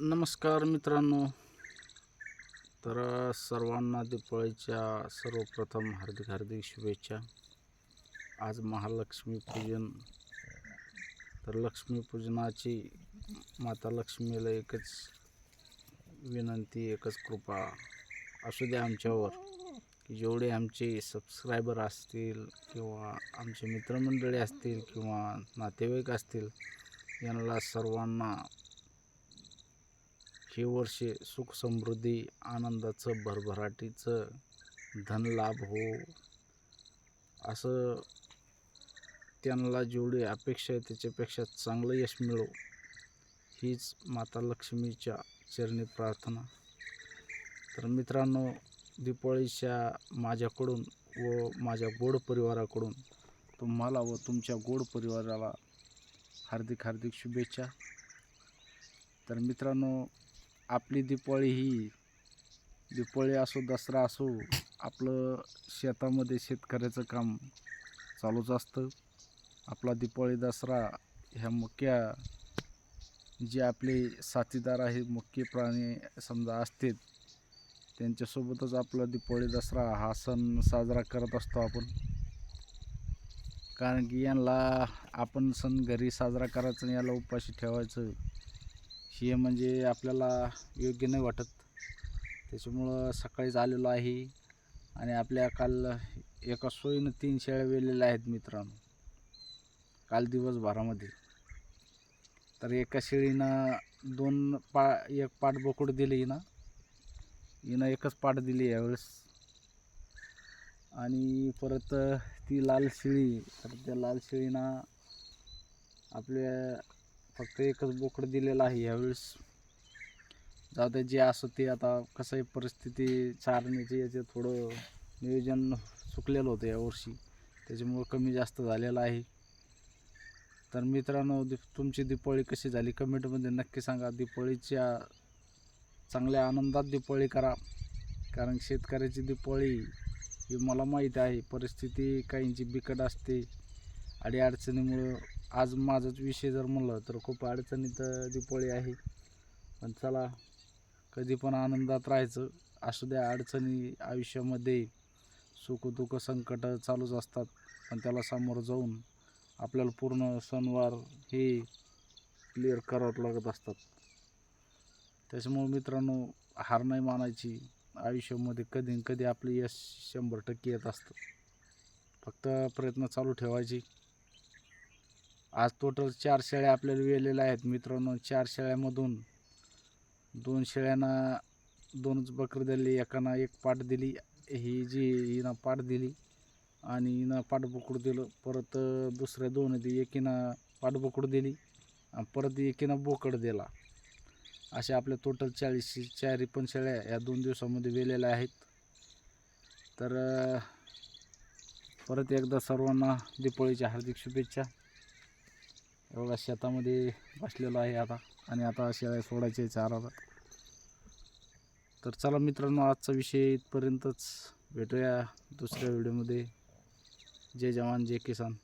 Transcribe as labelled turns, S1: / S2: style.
S1: नमस्कार मित्रांनो. तर सर्वांना दिपाळीच्या सर्वप्रथम हार्दिक हार्दिक शुभेच्छा. आज महालक्ष्मी पूजन तर लक्ष्मीपूजनाची माता लक्ष्मीला एकच विनंती एकच कृपा. असू द्या आमच्यावर की जेवढे आमचे सबस्क्रायबर असतील किंवा आमचे मित्रमंडळी असतील किंवा नातेवाईक असतील यांना सर्वांना हे वर्ष सुख समृद्धी आनंदाचं भरभराटीचं धनलाभ हो. असं त्यांना जेवढी अपेक्षा आहे त्याच्यापेक्षा चांगलं यश मिळो. हीच माता लक्ष्मीच्या चरणी प्रार्थना. तर मित्रांनो दीपावळीच्या माझ्याकडून व माझ्या गोड परिवाराकडून तुम्हाला व तुमच्या गोड परिवाराला हार्दिक हार्दिक शुभेच्छा. तर मित्रांनो आपली दीपावळी ही. दिपाळी असो दसरा असो आपलं शेतामध्ये शेतकऱ्याचं काम चालूच असतं. आपला दिपाळी दसरा ह्या मुख्य जे आपले साथीदार आहेत मुख्य प्राणी समजा असतात त्यांच्यासोबतच आपला दिपाळी दसरा हा सण साजरा करत असतो आपण. कारण की यांना आपण सण घरी साजरा करायचं आणि याला उपाशी ठेवायचं. हे म्हणजे आपल्याला योग्य नाही वाटत. त्याच्यामुळं सकाळीच आलेलो आहे आणि आपल्या काल एका सोयीनं तीन शेळ्या वेलेल्या आहेत मित्रांनो. काल दिवसभरामध्ये. तर एका शेळीनं दोन पा एक पाठ बोकड दिली हिनं. हिनं एकच पाठ दिली यावेळेस. आणि परत ती लाल शेळी तर त्या लाल शेळीनं आपल्या फक्त एकच बोकड दिलेलं आहे यावेळेस. जाऊ दे जे असं ते आता कसं आहे परिस्थिती चारण्याची याचे थोडं नियोजन चुकलेलं होतं यावर्षी त्याच्यामुळं कमी जास्त झालेलं आहे. तर मित्रांनो दीप तुमची दीपावळी कशी झाली? कमेंटमध्ये नक्की सांगा. दीपावळीच्या चांगल्या आनंदात दीपावळी करा. कारण शेतकऱ्याची दीपावळी ही मला माहीत आहे. परिस्थिती काहींची बिकट असते. अडीअडचणीमुळं आज माझाच विषय जर म्हणलं तर खूप अडचणीत दिपोळी आहे. पण चला कधी पण आनंदात राहायचं. असू द्या अडचणी आयुष्यामध्ये सुख दुःख संकट चालूच असतात. पण त्याला समोर जाऊन आपल्याला पूर्ण सणवार हे क्लिअर करावं लागत असतात. त्याच्यामुळे मित्रांनो हार नाही मानायची. आयुष्यामध्ये कधी न कधी आपले यश शंभर टक्के येत असतं. फक्त प्रयत्न चालू ठेवायची. आज टोटल चार शेळ्या आपल्याला वेलेल्या आहेत मित्रांनो. चार शेळ्यामधून दोन शेळ्यांना दोनच बकरी दिली एकाना एक पाट दिली ही जी हिनं पाट दिली आणि हिनं पाठबोकड दिलं. परत दुसऱ्या दोन ती एकीनं पाठबोकड दिली आणि परत एकीनं बोकड दिला. अशा आपल्या टोटल चाळीस चारी पण शेळ्या या दोन दिवसामध्ये वेलेल्या आहेत. तर परत एकदा सर्वांना दीपावळीच्या हार्दिक शुभेच्छा. एवढा शेतामध्ये बसलेलो आहे आता. आणि आता शेळ्या सोडायचे चाराला तर चला मित्रांनो आजचा विषय इथपर्यंतच भेटूया दुसऱ्या व्हिडिओमध्ये. जय जवान जय किसान.